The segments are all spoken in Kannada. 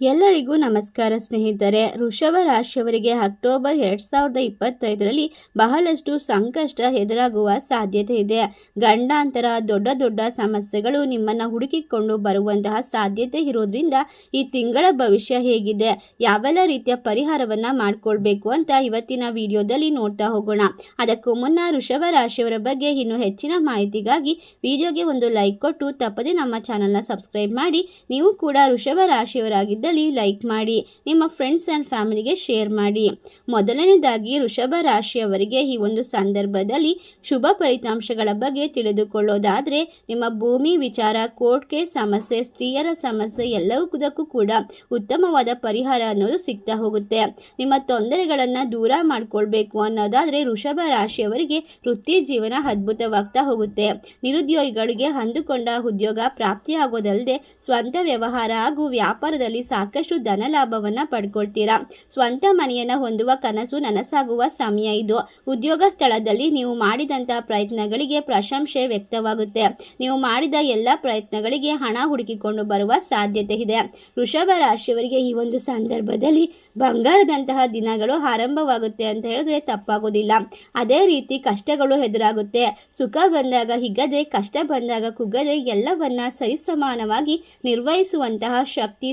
ಎಲ್ಲರಿಗೂ ನಮಸ್ಕಾರ ಸ್ನೇಹಿತರೆ. ಋಷಭ ರಾಶಿಯವರಿಗೆ ಅಕ್ಟೋಬರ್ ಎರಡು ಸಾವಿರದ ಇಪ್ಪತ್ತೈದರಲ್ಲಿ ಬಹಳಷ್ಟು ಸಂಕಷ್ಟ ಎದುರಾಗುವ ಸಾಧ್ಯತೆ ಇದೆ. ಗಂಡಾಂತರ, ದೊಡ್ಡ ದೊಡ್ಡ ಸಮಸ್ಯೆಗಳು ನಿಮ್ಮನ್ನು ಹುಡುಕಿಕೊಂಡು ಬರುವಂತಹ ಸಾಧ್ಯತೆ ಇರೋದ್ರಿಂದ ಈ ತಿಂಗಳ ಭವಿಷ್ಯ ಹೇಗಿದೆ. ಯಾವೆಲ್ಲ ರೀತಿಯ ಪರಿಹಾರವನ್ನು ಮಾಡಿಕೊಳ್ಬೇಕು ಅಂತ ಇವತ್ತಿನ ವಿಡಿಯೋದಲ್ಲಿ ನೋಡ್ತಾ ಹೋಗೋಣ. ಅದಕ್ಕೂ ಮುನ್ನ ಋಷಭ ರಾಶಿಯವರ ಬಗ್ಗೆ ಇನ್ನೂ ಹೆಚ್ಚಿನ ಮಾಹಿತಿಗಾಗಿ ವಿಡಿಯೋಗೆ ಒಂದು ಲೈಕ್ ಕೊಟ್ಟು ತಪ್ಪದೆ ನಮ್ಮ ಚಾನಲ್ನ ಸಬ್ಸ್ಕ್ರೈಬ್ ಮಾಡಿ. ನೀವು ಕೂಡ ವೃಷಭ ರಾಶಿಯವರಾಗಿದ್ದಲ್ಲಿ ಲೈಕ್ ಮಾಡಿ, ನಿಮ್ಮ ಫ್ರೆಂಡ್ಸ್ ಆ್ಯಂಡ್ ಫ್ಯಾಮಿಲಿಗೆ ಶೇರ್ ಮಾಡಿ. ಮೊದಲನೇದಾಗಿ ವೃಷಭ ರಾಶಿಯವರಿಗೆ ಈ ಒಂದು ಸಂದರ್ಭದಲ್ಲಿ ಶುಭ ಫಲಿತಾಂಶಗಳ ಬಗ್ಗೆ ತಿಳಿದುಕೊಳ್ಳೋದಾದರೆ, ನಿಮ್ಮ ಭೂಮಿ, ವಿಚಾರ ಕೋರ್ಟ್ ಸಮಸ್ಯೆ, ಸ್ತ್ರೀಯರ ಸಮಸ್ಯೆ ಎಲ್ಲವುದಕ್ಕೂ ಕೂಡ ಉತ್ತಮವಾದ ಪರಿಹಾರ ಅನ್ನೋದು ಸಿಗ್ತಾ ಹೋಗುತ್ತೆ. ನಿಮ್ಮ ತೊಂದರೆಗಳನ್ನು ದೂರ ಮಾಡಿಕೊಳ್ಬೇಕು ಅನ್ನೋದಾದರೆ ವೃಷಭ ರಾಶಿಯವರಿಗೆ ವೃತ್ತಿ ಜೀವನ ಅದ್ಭುತವಾಗ್ತಾ ಹೋಗುತ್ತೆ. ನಿರುದ್ಯೋಗಿಗಳಿಗೆ ಅಂದುಕೊಂಡ ಉದ್ಯೋಗ ಪ್ರಾಪ್ತಿಯಾಗೋದಲ್ಲದೆ ಸ್ವಂತ ವ್ಯವಹಾರ ಹಾಗೂ ವ್ಯಾಪಾರದಲ್ಲಿ ಸಾಕಷ್ಟು ಧನ ಲಾಭವನ್ನು ಪಡ್ಕೊಳ್ತೀರಾ? ಸ್ವಂತ ಮನೆಯನ್ನು ಹೊಂದುವ ಕನಸು ನನಸಾಗುವ ಸಮಯ ಇದು. ಉದ್ಯೋಗ ಸ್ಥಳದಲ್ಲಿ ನೀವು ಮಾಡಿದಂತಹ ಪ್ರಯತ್ನಗಳಿಗೆ ಪ್ರಶಂಸೆ ವ್ಯಕ್ತವಾಗುತ್ತೆ. ನೀವು ಮಾಡಿದ ಎಲ್ಲ ಪ್ರಯತ್ನಗಳಿಗೆ ಹಣ ಹುಡುಕಿಕೊಂಡು ಬರುವ ಸಾಧ್ಯತೆ ಇದೆ. ವೃಷಭ ರಾಶಿಯವರಿಗೆ ಈ ಒಂದು ಸಂದರ್ಭದಲ್ಲಿ ಬಂಗಾರದಂತಹ ದಿನಗಳು ಆರಂಭವಾಗುತ್ತೆ ಅಂತ ಹೇಳಿದ್ರೆ ತಪ್ಪಾಗೋದಿಲ್ಲ. ಅದೇ ರೀತಿ ಕಷ್ಟಗಳು ಎದುರಾಗುತ್ತೆ. ಸುಖ ಬಂದಾಗ ಹಿಗ್ಗದೆ, ಕಷ್ಟ ಬಂದಾಗ ಕುಗ್ಗದೆ ಎಲ್ಲವನ್ನ ಸರಿಸಮಾನವಾಗಿ ನಿರ್ವಹಿಸುವಂತಹ ಶಕ್ತಿ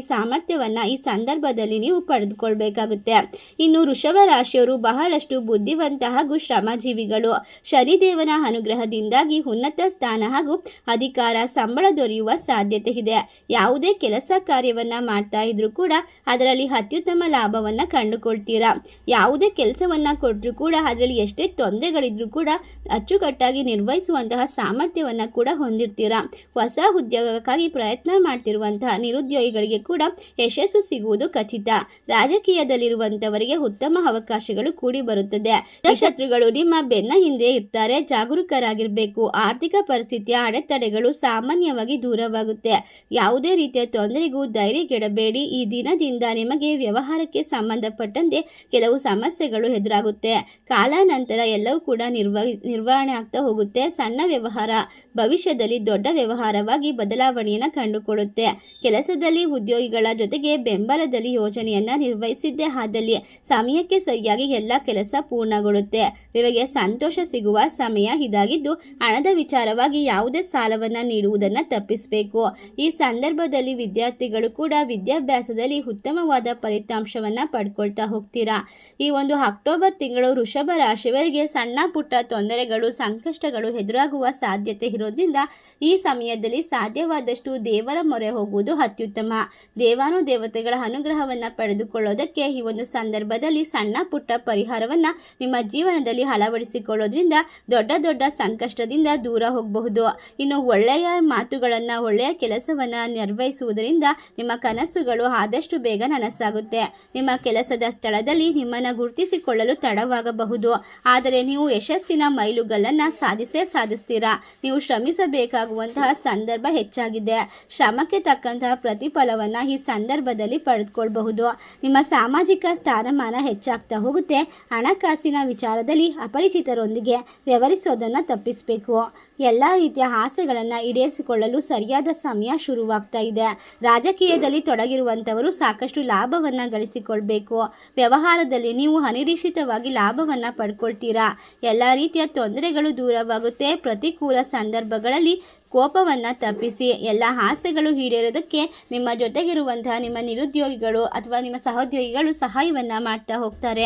ಸಾಮರ್ಥ್ಯವನ್ನ ಈ ಸಂದರ್ಭದಲ್ಲಿ ನೀವು ಪಡೆದುಕೊಳ್ಬೇಕಾಗುತ್ತೆ. ಇನ್ನು ವೃಷಭ ರಾಶಿಯವರು ಬಹಳಷ್ಟು ಬುದ್ಧಿವಂತ ಹಾಗೂ ಶ್ರಮಜೀವಿಗಳು. ಶನಿದೇವನ ಅನುಗ್ರಹದಿಂದಾಗಿ ಉನ್ನತ ಸ್ಥಾನ ಹಾಗೂ ಅಧಿಕಾರ, ಸಂಬಳ ದೊರೆಯುವ ಸಾಧ್ಯತೆ ಇದೆ. ಯಾವುದೇ ಕೆಲಸ ಕಾರ್ಯವನ್ನ ಮಾಡ್ತಾ ಇದ್ರೂ ಕೂಡ ಅದರಲ್ಲಿ ಅತ್ಯುತ್ತಮ ಲಾಭವನ್ನ ಕಂಡುಕೊಳ್ತೀರಾ? ಯಾವುದೇ ಕೆಲಸವನ್ನ ಕೊಟ್ಟರು ಕೂಡ ಅದರಲ್ಲಿ ಎಷ್ಟೇ ತೊಂದರೆಗಳಿದ್ರು ಕೂಡ ಅಚ್ಚುಕಟ್ಟಾಗಿ ನಿರ್ವಹಿಸುವಂತಹ ಸಾಮರ್ಥ್ಯವನ್ನ ಕೂಡ ಹೊಂದಿರ್ತೀರಾ? ಹೊಸ ಉದ್ಯೋಗಕ್ಕಾಗಿ ಪ್ರಯತ್ನ ಮಾಡ್ತಿರುವಂತಹ ನಿರುದ್ಯೋಗಿಗಳಿಗೆ ಕೂಡ ಯಶಸ್ಸು ಸಿಗುವುದು ಖಚಿತ. ರಾಜಕೀಯದಲ್ಲಿರುವಂತವರಿಗೆ ಉತ್ತಮ ಅವಕಾಶಗಳು ಕೂಡಿ ಬರುತ್ತದೆ. ಶತ್ರುಗಳು ನಿಮ್ಮ ಬೆನ್ನ ಹಿಂದೆ ಇರ್ತಾರೆ. ಜಾಗರೂಕರಾಗಿರಬೇಕು. ಆರ್ಥಿಕ ಪರಿಸ್ಥಿತಿಯ ಅಡೆತಡೆಗಳು ಸಾಮಾನ್ಯವಾಗಿ ದೂರವಾಗುತ್ತೆ. ಯಾವುದೇ ರೀತಿಯ ತೊಂದರೆಗೂ ಧೈರ್ಯಗೆಡಬೇಡಿ ಈ ದಿನದಿಂದ ನಿಮಗೆ ವ್ಯವಹಾರಕ್ಕೆ ಸಂಬಂಧಪಟ್ಟಂತೆ ಕೆಲವು ಸಮಸ್ಯೆಗಳು ಎದುರಾಗುತ್ತೆ. ಕಾಲಾನಂತರ ಎಲ್ಲವೂ ಕೂಡ ನಿರ್ವ ನಿರ್ವಹಣೆ ಆಗ್ತಾ ಹೋಗುತ್ತೆ. ಸಣ್ಣ ವ್ಯವಹಾರ ಭವಿಷ್ಯದಲ್ಲಿ ದೊಡ್ಡ ವ್ಯವಹಾರವಾಗಿ ಬದಲಾವಣೆಯನ್ನು ಕಂಡುಕೊಳ್ಳುತ್ತೆ. ಕೆಲಸದಲ್ಲಿ ಉದ್ಯೋಗಿಗಳ ಜೊತೆಗೆ ಬೆಂಬಲದಲ್ಲಿ ಯೋಜನೆಯನ್ನು ನಿರ್ವಹಿಸಿದ್ದೇ ಆದಲ್ಲಿ ಸಮಯಕ್ಕೆ ಸರಿಯಾಗಿ ಎಲ್ಲ ಕೆಲಸ ಪೂರ್ಣಗೊಳ್ಳುತ್ತೆ. ನಿಮಗೆ ಸಂತೋಷ ಸಿಗುವ ಸಮಯ ಇದಾಗಿದ್ದು ಹಣದ ವಿಚಾರವಾಗಿ ಯಾವುದೇ ಸಾಲವನ್ನು ನೀಡುವುದನ್ನು ತಪ್ಪಿಸಬೇಕು. ಈ ಸಂದರ್ಭದಲ್ಲಿ ವಿದ್ಯಾರ್ಥಿಗಳು ಕೂಡ ವಿದ್ಯಾಭ್ಯಾಸದಲ್ಲಿ ಉತ್ತಮವಾದ ಫಲಿತಾಂಶವನ್ನು ಪಡ್ಕೊಳ್ತಾ ಹೋಗ್ತೀರಾ? ಈ ಒಂದು ಅಕ್ಟೋಬರ್ ತಿಂಗಳು ವೃಷಭ ರಾಶಿಯವರಿಗೆ ಸಣ್ಣ ಪುಟ್ಟ ತೊಂದರೆಗಳು, ಸಂಕಷ್ಟಗಳು ಎದುರಾಗುವ ಸಾಧ್ಯತೆ ಇರೋದ್ರಿಂದ ಈ ಸಮಯದಲ್ಲಿ ಸಾಧ್ಯವಾದಷ್ಟು ದೇವರ ಮೊರೆ ಹೋಗುವುದು ಅತ್ಯುತ್ತಮ. ದೇವಾನು ದೇವತೆಗಳ ಅನುಗ್ರಹವನ್ನು ಪಡೆದುಕೊಳ್ಳೋದಕ್ಕೆ ಈ ಒಂದು ಸಂದರ್ಭದಲ್ಲಿ ಸಣ್ಣ ಪುಟ್ಟ ಪರಿಹಾರವನ್ನು ನಿಮ್ಮ ಜೀವನದಲ್ಲಿ ಅಳವಡಿಸಿಕೊಳ್ಳೋದ್ರಿಂದ ದೊಡ್ಡ ದೊಡ್ಡ ಸಂಕಷ್ಟದಿಂದ ದೂರ ಹೋಗಬಹುದು. ಇನ್ನು ಒಳ್ಳೆಯ ಮಾತುಗಳನ್ನು, ಒಳ್ಳೆಯ ಕೆಲಸವನ್ನು ನಿರ್ವಹಿಸುವುದರಿಂದ ನಿಮ್ಮ ಕನಸುಗಳು ಆದಷ್ಟು ಬೇಗ ನನಸಾಗುತ್ತೆ. ನಿಮ್ಮ ಕೆಲಸದ ಸ್ಥಳದಲ್ಲಿ ನಿಮ್ಮನ್ನು ಗುರುತಿಸಿಕೊಳ್ಳಲು ತಡವಾಗಬಹುದು. ಆದರೆ ನೀವು ಯಶಸ್ಸಿನ ಮೈಲುಗಲ್ಲನ್ನು ಸಾಧಿಸೇ ಸಾಧಿಸ್ತೀರಾ? ನೀವು ಶ್ರಮಿಸಬೇಕಾಗುವಂತಹ ಸಂದರ್ಭ ಹೆಚ್ಚಾಗಿದೆ. ಶ್ರಮಕ್ಕೆ ತಕ್ಕಂತಹ ಪ್ರತಿಫಲವನ್ನು ಈ ಸಂದರ್ಭದಲ್ಲಿ ಪಡೆದುಕೊಳ್ಬಹುದು. ನಿಮ್ಮ ಸಾಮಾಜಿಕ ಸ್ಥಾನಮಾನ ಹೆಚ್ಚಾಗ್ತಾ ಹೋಗುತ್ತೆ. ಹಣಕಾಸಿನ ವಿಚಾರದಲ್ಲಿ ಅಪರಿಚಿತರೊಂದಿಗೆ ವ್ಯವಹರಿಸೋದನ್ನು ತಪ್ಪಿಸಬೇಕು. ಎಲ್ಲ ರೀತಿಯ ಆಸೆಗಳನ್ನು ಈಡೇರಿಸಿಕೊಳ್ಳಲು ಸರಿಯಾದ ಸಮಯ ಶುರುವಾಗ್ತಾ ಇದೆ. ರಾಜಕೀಯದಲ್ಲಿ ತೊಡಗಿರುವಂಥವರು ಸಾಕಷ್ಟು ಲಾಭವನ್ನು ಗಳಿಸಿಕೊಳ್ಬೇಕು. ವ್ಯವಹಾರದಲ್ಲಿ ನೀವು ಅನಿರೀಕ್ಷಿತವಾಗಿ ಲಾಭವನ್ನು ಪಡ್ಕೊಳ್ತೀರಾ? ಎಲ್ಲ ರೀತಿಯ ತೊಂದರೆಗಳು ದೂರವಾಗುತ್ತೆ. ಪ್ರತಿಕೂಲ ಸಂದರ್ಭಗಳಲ್ಲಿ ಕೋಪವನ್ನು ತಪ್ಪಿಸಿ ಎಲ್ಲ ಆಸೆಗಳು ಈಡೇರೋದಕ್ಕೆ ನಿಮ್ಮ ಜೊತೆಗಿರುವಂತಹ ನಿಮ್ಮ ನಿರುದ್ಯೋಗಿಗಳು ಅಥವಾ ನಿಮ್ಮ ಸಹೋದ್ಯೋಗಿಗಳು ಸಹಾಯವನ್ನು ಮಾಡ್ತಾ ಹೋಗ್ತಾರೆ.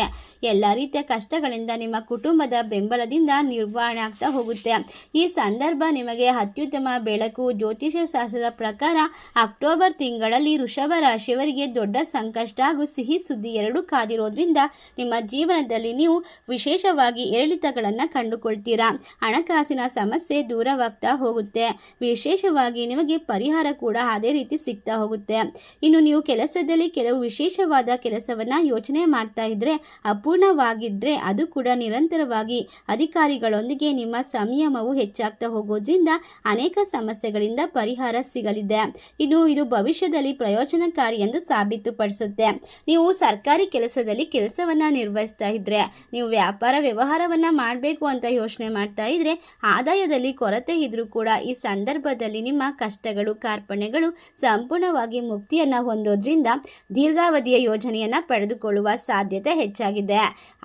ಎಲ್ಲ ರೀತಿಯ ಕಷ್ಟಗಳಿಂದ ನಿಮ್ಮ ಕುಟುಂಬದ ಬೆಂಬಲದಿಂದ ನಿರ್ವಹಣೆ ಆಗ್ತಾ ಹೋಗುತ್ತೆ. ಈ ಸಂದರ್ಭ ನಿಮಗೆ ಅತ್ಯುತ್ತಮ ಬೆಳಕು ಜ್ಯೋತಿಷ ಶಾಸ್ತ್ರದ ಪ್ರಕಾರ ಅಕ್ಟೋಬರ್ ತಿಂಗಳಲ್ಲಿ ವೃಷಭ ರಾಶಿಯವರಿಗೆ ದೊಡ್ಡ ಸಂಕಷ್ಟ ಹಾಗೂ ಸಿಹಿ ಸುದ್ದಿ ಎರಡೂ ಕಾದಿರೋದ್ರಿಂದ ನಿಮ್ಮ ಜೀವನದಲ್ಲಿ ನೀವು ವಿಶೇಷವಾಗಿ ಏರಿಳಿತಗಳನ್ನು ಕಂಡುಕೊಳ್ತೀರಾ. ಹಣಕಾಸಿನ ಸಮಸ್ಯೆ ದೂರವಾಗ್ತಾ ಹೋಗುತ್ತೆ. ವಿಶೇಷವಾಗಿ ನಿಮಗೆ ಪರಿಹಾರ ಕೂಡ ಅದೇ ರೀತಿ ಸಿಗ್ತಾ ಹೋಗುತ್ತೆ. ಇನ್ನು ನೀವು ಕೆಲಸದಲ್ಲಿ ಕೆಲವು ವಿಶೇಷವಾದ ಕೆಲಸವನ್ನ ಯೋಚನೆ ಮಾಡ್ತಾ ಇದ್ರೆ, ಅಪೂರ್ಣವಾಗಿದ್ರೆ ಅದು ಕೂಡ ನಿರಂತರವಾಗಿ ಅಧಿಕಾರಿಗಳೊಂದಿಗೆ ನಿಮ್ಮ ಸಂಯಮವು ಹೆಚ್ಚಾಗ್ತಾ ಹೋಗೋದ್ರಿಂದ ಅನೇಕ ಸಮಸ್ಯೆಗಳಿಂದ ಪರಿಹಾರ ಸಿಗಲಿದೆ. ಇನ್ನು ಇದು ಭವಿಷ್ಯದಲ್ಲಿ ಪ್ರಯೋಜನಕಾರಿ ಎಂದು ಸಾಬೀತುಪಡಿಸುತ್ತೆ. ನೀವು ಸರ್ಕಾರಿ ಕೆಲಸದಲ್ಲಿ ಕೆಲಸವನ್ನ ನಿರ್ವಹಿಸ್ತಾ ಇದ್ರೆ, ನೀವು ವ್ಯಾಪಾರ ವ್ಯವಹಾರವನ್ನ ಮಾಡಬೇಕು ಅಂತ ಯೋಚನೆ ಮಾಡ್ತಾ ಇದ್ರೆ, ಆದಾಯದಲ್ಲಿ ಕೊರತೆ ಇದ್ರೂ ಕೂಡ ಈ ಸಂದರ್ಭದಲ್ಲಿ ನಿಮ್ಮ ಕಷ್ಟಗಳು ಕಾರ್ಪಣೆಗಳು ಸಂಪೂರ್ಣವಾಗಿ ಮುಕ್ತಿಯನ್ನು ಹೊಂದೋದ್ರಿಂದ ದೀರ್ಘಾವಧಿಯ ಯೋಜನೆಯನ್ನು ಪಡೆದುಕೊಳ್ಳುವ ಸಾಧ್ಯತೆ ಹೆಚ್ಚಾಗಿದೆ.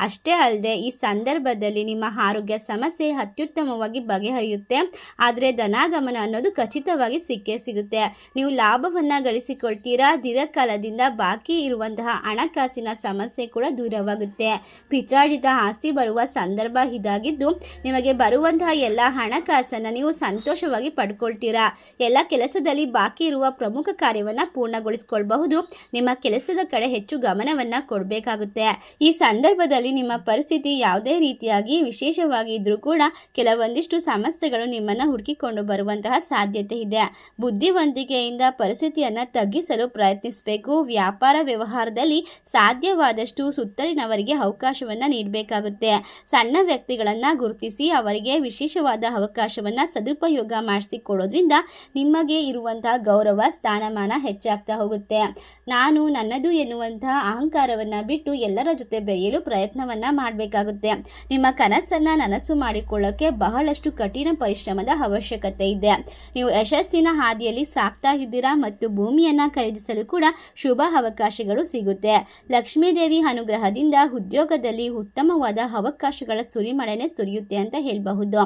ಅಷ್ಟೇ ಅಲ್ಲದೆ ಈ ಸಂದರ್ಭದಲ್ಲಿ ನಿಮ್ಮ ಆರೋಗ್ಯ ಸಮಸ್ಯೆ ಅತ್ಯುತ್ತಮವಾಗಿ ಬಗೆಹರಿಯುತ್ತೆ. ಆದರೆ ಧನಾಗಮನ ಅನ್ನೋದು ಖಚಿತವಾಗಿ ಸಿಕ್ಕೇ ಸಿಗುತ್ತೆ. ನೀವು ಲಾಭವನ್ನು ಗಳಿಸಿಕೊಳ್ತೀರಾ? ದೀರ್ಘಕಾಲದಿಂದ ಬಾಕಿ ಇರುವಂತಹ ಹಣಕಾಸಿನ ಸಮಸ್ಯೆ ಕೂಡ ದೂರವಾಗುತ್ತೆ. ಪಿತ್ರಾರ್ಜಿತ ಆಸ್ತಿ ಬರುವ ಸಂದರ್ಭ ಇದಾಗಿದ್ದು, ನಿಮಗೆ ಬರುವಂತಹ ಎಲ್ಲ ಹಣಕಾಸನ್ನು ನೀವು ಸಂತೋಷವಾಗಿ ಪಡ್ಕೊಳ್ತೀರಾ? ಎಲ್ಲ ಕೆಲಸದಲ್ಲಿ ಬಾಕಿ ಇರುವ ಪ್ರಮುಖ ಕಾರ್ಯವನ್ನು ಪೂರ್ಣಗೊಳಿಸಿಕೊಳ್ಬಹುದು. ನಿಮ್ಮ ಕೆಲಸದ ಕಡೆ ಹೆಚ್ಚು ಗಮನವನ್ನು ಕೊಡಬೇಕಾಗುತ್ತೆ. ಈ ಸಂದರ್ಭದಲ್ಲಿ ನಿಮ್ಮ ಪರಿಸ್ಥಿತಿ ಯಾವುದೇ ರೀತಿಯಾಗಿ ವಿಶೇಷವಾಗಿ ಇದ್ರೂ ಕೂಡ ಕೆಲವೊಂದಿಷ್ಟು ಸಮಸ್ಯೆಗಳು ನಿಮ್ಮನ್ನು ಹುಡುಕಿಕೊಂಡು ಬರುವಂತಹ ಸಾಧ್ಯತೆ ಇದೆ. ಬುದ್ಧಿವಂತಿಕೆಯಿಂದ ಪರಿಸ್ಥಿತಿಯನ್ನು ತಗ್ಗಿಸಲು ಪ್ರಯತ್ನಿಸಬೇಕು. ವ್ಯಾಪಾರ ವ್ಯವಹಾರದಲ್ಲಿ ಸಾಧ್ಯವಾದಷ್ಟು ಸುತ್ತಲಿನವರಿಗೆ ಅವಕಾಶವನ್ನು ನೀಡಬೇಕಾಗುತ್ತೆ. ಸಣ್ಣ ವ್ಯಕ್ತಿಗಳನ್ನು ಗುರುತಿಸಿ ಅವರಿಗೆ ವಿಶೇಷವಾದ ಅವಕಾಶವನ್ನು ಸದುಪಯೋಗ ಮಾಡಿಸಿಕೊಡೋದ್ರಿಂದ ನಿಮಗೆ ಇರುವಂತಹ ಗೌರವ, ಸ್ಥಾನಮಾನ ಹೆಚ್ಚಾಗ್ತಾ ಹೋಗುತ್ತೆ. ನಾನು ನನ್ನದು ಎನ್ನುವಂತಹ ಅಹಂಕಾರವನ್ನು ಬಿಟ್ಟು ಎಲ್ಲರ ಜೊತೆ ಬೆರೆಯಲು ಪ್ರಯತ್ನವನ್ನು ಮಾಡಬೇಕಾಗುತ್ತೆ. ನಿಮ್ಮ ಕನಸನ್ನು ನನಸು ಮಾಡಿಕೊಳ್ಳೋಕ್ಕೆ ಬಹಳಷ್ಟು ಕಠಿಣ ಪರಿಶ್ರಮದ ಅವಶ್ಯಕತೆ ಇದೆ. ನೀವು ಯಶಸ್ಸಿನ ಹಾದಿಯಲ್ಲಿ ಸಾಕ್ತಾ ಇದ್ದೀರಾ ಮತ್ತು ಭೂಮಿಯನ್ನು ಖರೀದಿಸಲು ಕೂಡ ಶುಭ ಅವಕಾಶಗಳು ಸಿಗುತ್ತೆ. ಲಕ್ಷ್ಮೀದೇವಿ ಅನುಗ್ರಹದಿಂದ ಉದ್ಯೋಗದಲ್ಲಿ ಉತ್ತಮವಾದ ಅವಕಾಶಗಳ ಸುರಿಮಳೆನೆ ಸುರಿಯುತ್ತೆ ಅಂತ ಹೇಳಬಹುದು.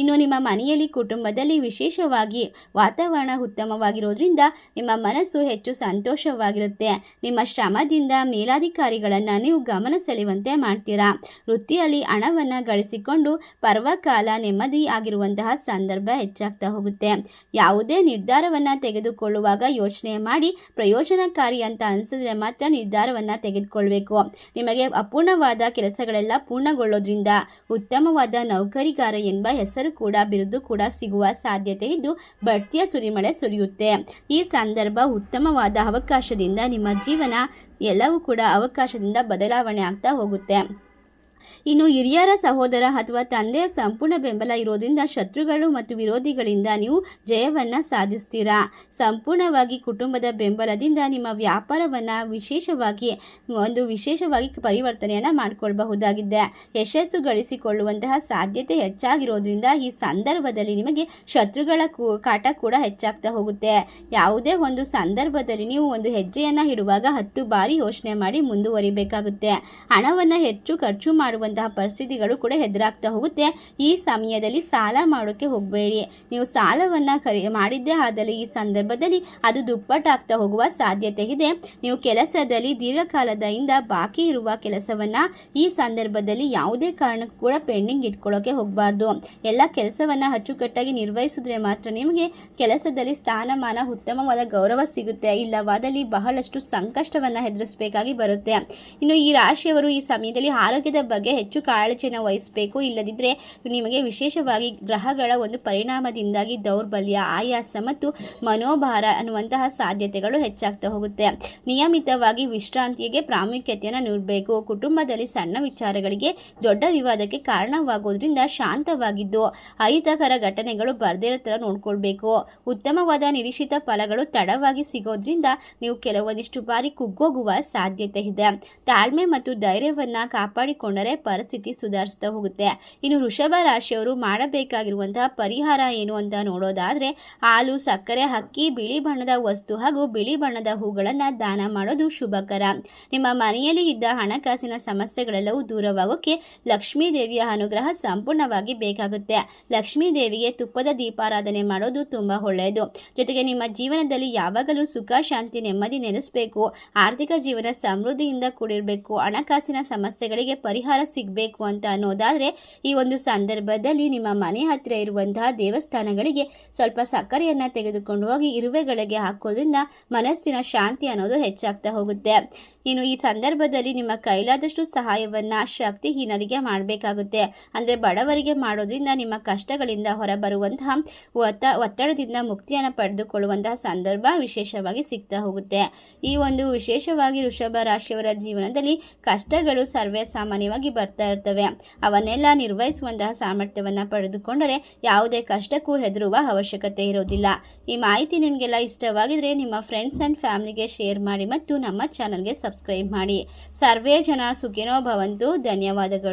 ಇನ್ನು ನಿಮ್ಮ ಮನೆಯಲ್ಲಿ, ಕುಟುಂಬದಲ್ಲಿ ವಿಶೇಷವಾಗಿ ವಾತಾವರಣ ಉತ್ತಮವಾಗಿರೋದ್ರಿಂದ ನಿಮ್ಮ ಮನಸ್ಸು ಹೆಚ್ಚು ಸಂತೋಷವಾಗಿರುತ್ತೆ. ನಿಮ್ಮ ಶ್ರಮದಿಂದ ಮೇಲಾಧಿಕಾರಿಗಳನ್ನು ನೀವು ಗಮನ ಸೆಳೆಯುವಂತೆ ಮಾಡ್ತೀರಾ. ವೃತ್ತಿಯಲ್ಲಿ ಹಣವನ್ನು ಗಳಿಸಿಕೊಂಡು ಪರ್ವಕಾಲ ನೆಮ್ಮದಿ ಆಗಿರುವಂತಹ ಸಂದರ್ಭ ಹೆಚ್ಚಾಗ್ತಾ ಹೋಗುತ್ತೆ. ಯಾವುದೇ ನಿರ್ಧಾರವನ್ನು ತೆಗೆದುಕೊಳ್ಳುವಾಗ ಯೋಚನೆ ಮಾಡಿ ಪ್ರಯೋಜನಕಾರಿ ಅಂತ ಅನಿಸಿದ್ರೆ ಮಾತ್ರ ನಿರ್ಧಾರವನ್ನು ತೆಗೆದುಕೊಳ್ಬೇಕು. ನಿಮಗೆ ಅಪೂರ್ಣವಾದ ಕೆಲಸಗಳೆಲ್ಲ ಪೂರ್ಣಗೊಳ್ಳೋದ್ರಿಂದ ಉತ್ತಮವಾದ ನೌಕರಿಗಾರ ಎಂಬ ಹೆಸರು ಕೂಡ, ಬಿರುದು ಕೂಡ ಸಿಗುವ ಸಾಧ್ಯತೆ ಇದ್ದು ಬಡ್ತಿಯ ಸುರಿಮಳೆ ಸುರಿಯುತ್ತೆ. ಈ ಸಂದರ್ಭ ಉತ್ತಮವಾದ ಅವಕಾಶದಿಂದ ನಿಮ್ಮ ಜೀವನ ಎಲ್ಲವೂ ಕೂಡ ಅವಕಾಶದಿಂದ ಬದಲಾವಣೆ ಆಗ್ತಾ ಹೋಗುತ್ತೆ. ಇನ್ನು ಹಿರಿಯರ ಸಹೋದರ ಅಥವಾ ತಂದೆಯ ಸಂಪೂರ್ಣ ಬೆಂಬಲ ಇರೋದ್ರಿಂದ ಶತ್ರುಗಳು ಮತ್ತು ವಿರೋಧಿಗಳಿಂದ ನೀವು ಜಯವನ್ನು ಸಾಧಿಸ್ತೀರಾ? ಸಂಪೂರ್ಣವಾಗಿ ಕುಟುಂಬದ ಬೆಂಬಲದಿಂದ ನಿಮ್ಮ ವ್ಯಾಪಾರವನ್ನು ವಿಶೇಷವಾಗಿ, ಒಂದು ವಿಶೇಷವಾಗಿ ಪರಿವರ್ತನೆಯನ್ನು ಮಾಡಿಕೊಳ್ಬಹುದಾಗಿದೆ. ಯಶಸ್ಸು ಗಳಿಸಿಕೊಳ್ಳುವಂತಹ ಸಾಧ್ಯತೆ ಹೆಚ್ಚಾಗಿರೋದ್ರಿಂದ ಈ ಸಂದರ್ಭದಲ್ಲಿ ನಿಮಗೆ ಶತ್ರುಗಳ ಕಾಟ ಕೂಡ ಹೆಚ್ಚಾಗ್ತಾ ಹೋಗುತ್ತೆ. ಯಾವುದೇ ಒಂದು ಸಂದರ್ಭದಲ್ಲಿ ನೀವು ಒಂದು ಹೆಜ್ಜೆಯನ್ನು ಇಡುವಾಗ ಹತ್ತು ಬಾರಿ ಯೋಚನೆ ಮಾಡಿ ಮುಂದುವರಿಬೇಕಾಗುತ್ತೆ. ಹಣವನ್ನು ಹೆಚ್ಚು ಖರ್ಚು ಮಾಡುವಂತಹ ಪರಿಸ್ಥಿತಿಗಳು ಕೂಡ ಎದುರಾಗ್ತಾ ಹೋಗುತ್ತೆ. ಈ ಸಮಯದಲ್ಲಿ ಸಾಲ ಮಾಡೋಕ್ಕೆ ಹೋಗಬೇಡಿ. ನೀವು ಸಾಲವನ್ನು ಖರಿ ಮಾಡಿದ್ದೇ ಆದಲ್ಲಿ ಈ ಸಂದರ್ಭದಲ್ಲಿ ಅದು ದುಪ್ಪಟ್ಟಾಗ್ತಾ ಹೋಗುವ ಸಾಧ್ಯತೆ ಇದೆ. ನೀವು ಕೆಲಸದಲ್ಲಿ ದೀರ್ಘಕಾಲದಿಂದ ಬಾಕಿ ಇರುವ ಕೆಲಸವನ್ನು ಈ ಸಂದರ್ಭದಲ್ಲಿ ಯಾವುದೇ ಕಾರಣಕ್ಕೂ ಕೂಡ ಪೆಂಡಿಂಗ್ ಇಟ್ಕೊಳ್ಳೋಕೆ ಹೋಗಬಾರ್ದು. ಎಲ್ಲ ಕೆಲಸವನ್ನು ಅಚ್ಚುಕಟ್ಟಾಗಿ ನಿರ್ವಹಿಸಿದ್ರೆ ಮಾತ್ರ ನಿಮಗೆ ಕೆಲಸದಲ್ಲಿ ಸ್ಥಾನಮಾನ ಉತ್ತಮವಾದ ಗೌರವ ಸಿಗುತ್ತೆ. ಇಲ್ಲವಾದಲ್ಲಿ ಬಹಳಷ್ಟು ಸಂಕಷ್ಟವನ್ನು ಎದುರಿಸಬೇಕಾಗಿ ಬರುತ್ತೆ. ಇನ್ನು ಈ ರಾಶಿಯವರು ಈ ಸಮಯದಲ್ಲಿ ಆರೋಗ್ಯದ ಬಗ್ಗೆ ಹೆಚ್ಚು ಕಾಳಜಿಯನ್ನು ವಹಿಸಬೇಕು. ಇಲ್ಲದಿದ್ದರೆ ನಿಮಗೆ ವಿಶೇಷವಾಗಿ ಗ್ರಹಗಳ ಒಂದು ಪರಿಣಾಮದಿಂದಾಗಿ ದೌರ್ಬಲ್ಯ, ಆಯಾಸ ಮತ್ತು ಮನೋಭಾರ ಅನ್ನುವಂತಹ ಸಾಧ್ಯತೆಗಳು ಹೆಚ್ಚಾಗ್ತಾ ಹೋಗುತ್ತೆ. ನಿಯಮಿತವಾಗಿ ವಿಶ್ರಾಂತಿಗೆ ಪ್ರಾಮುಖ್ಯತೆಯನ್ನು ನೀಡಬೇಕು. ಕುಟುಂಬದಲ್ಲಿ ಸಣ್ಣ ವಿಚಾರಗಳಿಗೆ ದೊಡ್ಡ ವಿವಾದಕ್ಕೆ ಕಾರಣವಾಗೋದ್ರಿಂದ ಶಾಂತವಾಗಿದ್ದು ಅಹಿತಕರ ಘಟನೆಗಳು ಬರ್ದೇ ಥರ ನೋಡ್ಕೊಳ್ಬೇಕು. ಉತ್ತಮವಾದ ನಿರೀಕ್ಷಿತ ಫಲಗಳು ತಡವಾಗಿ ಸಿಗೋದ್ರಿಂದ ನೀವು ಕೆಲವೊಂದಿಷ್ಟು ಬಾರಿ ಕುಗ್ಗೋಗುವ ಸಾಧ್ಯತೆ ಇದೆ. ತಾಳ್ಮೆ ಮತ್ತು ಧೈರ್ಯವನ್ನು ಕಾಪಾಡಿಕೊಂಡರೆ ಪರಿಸ್ಥಿತಿ ಸುಧಾರಿಸ್ತಾ ಹೋಗುತ್ತೆ. ಇನ್ನು ವೃಷಭ ರಾಶಿಯವರು ಮಾಡಬೇಕಾಗಿರುವಂತಹ ಪರಿಹಾರ ಏನು ಅಂತ ನೋಡೋದಾದರೆ ಹಾಲು, ಸಕ್ಕರೆ, ಅಕ್ಕಿ, ಬಿಳಿ ಬಣ್ಣದ ವಸ್ತು ಹಾಗೂ ಬಿಳಿ ಬಣ್ಣದ ಹೂಗಳನ್ನು ದಾನ ಮಾಡೋದು ಶುಭಕರ. ನಿಮ್ಮ ಮನೆಯಲ್ಲಿ ಇದ್ದ ಹಣಕಾಸಿನ ಸಮಸ್ಯೆಗಳೆಲ್ಲವೂ ದೂರವಾಗೋಕ್ಕೆ ಲಕ್ಷ್ಮೀ ದೇವಿಯ ಅನುಗ್ರಹ ಸಂಪೂರ್ಣವಾಗಿ ಬೇಕಾಗುತ್ತೆ. ಲಕ್ಷ್ಮೀ ದೇವಿಗೆ ತುಪ್ಪದ ದೀಪಾರಾಧನೆ ಮಾಡೋದು ತುಂಬ ಒಳ್ಳೆಯದು. ಜೊತೆಗೆ ನಿಮ್ಮ ಜೀವನದಲ್ಲಿ ಯಾವಾಗಲೂ ಸುಖ, ಶಾಂತಿ, ನೆಮ್ಮದಿ ನೆಲೆಸಬೇಕು. ಆರ್ಥಿಕ ಜೀವನ ಸಮೃದ್ಧಿಯಿಂದ ಕೂಡಿರಬೇಕು. ಹಣಕಾಸಿನ ಸಮಸ್ಯೆಗಳಿಗೆ ಪರಿಹಾರ ಸಿಗಬೇಕು ಅಂತ ಅನ್ನೋದಾದರೆ, ಈ ಒಂದು ಸಂದರ್ಭದಲ್ಲಿ ನಿಮ್ಮ ಮನೆ ಹತ್ತಿರ ಇರುವಂತಹ ದೇವಸ್ಥಾನಗಳಿಗೆ ಸ್ವಲ್ಪ ಸಕ್ಕರೆಯನ್ನು ತೆಗೆದುಕೊಂಡು ಹೋಗಿ ಇರುವೆಗಳಿಗೆ ಹಾಕೋದ್ರಿಂದ ಮನಸ್ಸಿನ ಶಾಂತಿ ಅನ್ನೋದು ಹೆಚ್ಚಾಗ್ತಾ ಹೋಗುತ್ತೆ. ಇನ್ನು ಈ ಸಂದರ್ಭದಲ್ಲಿ ನಿಮ್ಮ ಕೈಲಾದಷ್ಟು ಸಹಾಯವನ್ನು ಶಕ್ತಿಹೀನರಿಗೆ ಮಾಡಬೇಕಾಗುತ್ತೆ. ಅಂದರೆ ಬಡವರಿಗೆ ಮಾಡೋದ್ರಿಂದ ನಿಮ್ಮ ಕಷ್ಟಗಳಿಂದ ಹೊರಬರುವಂತಹ ಒತ್ತ, ಒತ್ತಡದಿಂದ ಮುಕ್ತಿಯನ್ನು ಪಡೆದುಕೊಳ್ಳುವಂತಹ ಸಂದರ್ಭ ವಿಶೇಷವಾಗಿ ಸಿಗ್ತಾ ಹೋಗುತ್ತೆ. ಈ ಒಂದು ವಿಶೇಷವಾಗಿ ಋಷಭ ರಾಶಿಯವರ ಜೀವನದಲ್ಲಿ ಕಷ್ಟಗಳು ಸರ್ವೇ ಸಾಮಾನ್ಯವಾಗಿ ಬರ್ತಾ ಇರ್ತವೆ. ಅವನ್ನೆಲ್ಲ ನಿರ್ವಹಿಸುವಂತಹ ಸಾಮರ್ಥ್ಯವನ್ನು ಪಡೆದುಕೊಂಡರೆ ಯಾವುದೇ ಕಷ್ಟಕ್ಕೂ ಹೆದರುವ ಅವಶ್ಯಕತೆ ಇರೋದಿಲ್ಲ. ಈ ಮಾಹಿತಿ ನಿಮಗೆಲ್ಲ ಇಷ್ಟವಾಗಿದ್ರೆ ನಿಮ್ಮ ಫ್ರೆಂಡ್ಸ್ ಆ್ಯಂಡ್ ಫ್ಯಾಮಿಲಿಗೆ ಶೇರ್ ಮಾಡಿ ಮತ್ತು ನಮ್ಮ ಚಾನಲ್ಗೆ ಸಬ್ಸ್ಕ್ರೈಬ್ ಮಾಡಿ. ಸರ್ವೇ ಜನ ಸುಖಿನೋ ಭವಂತು. ಧನ್ಯವಾದಗಳು.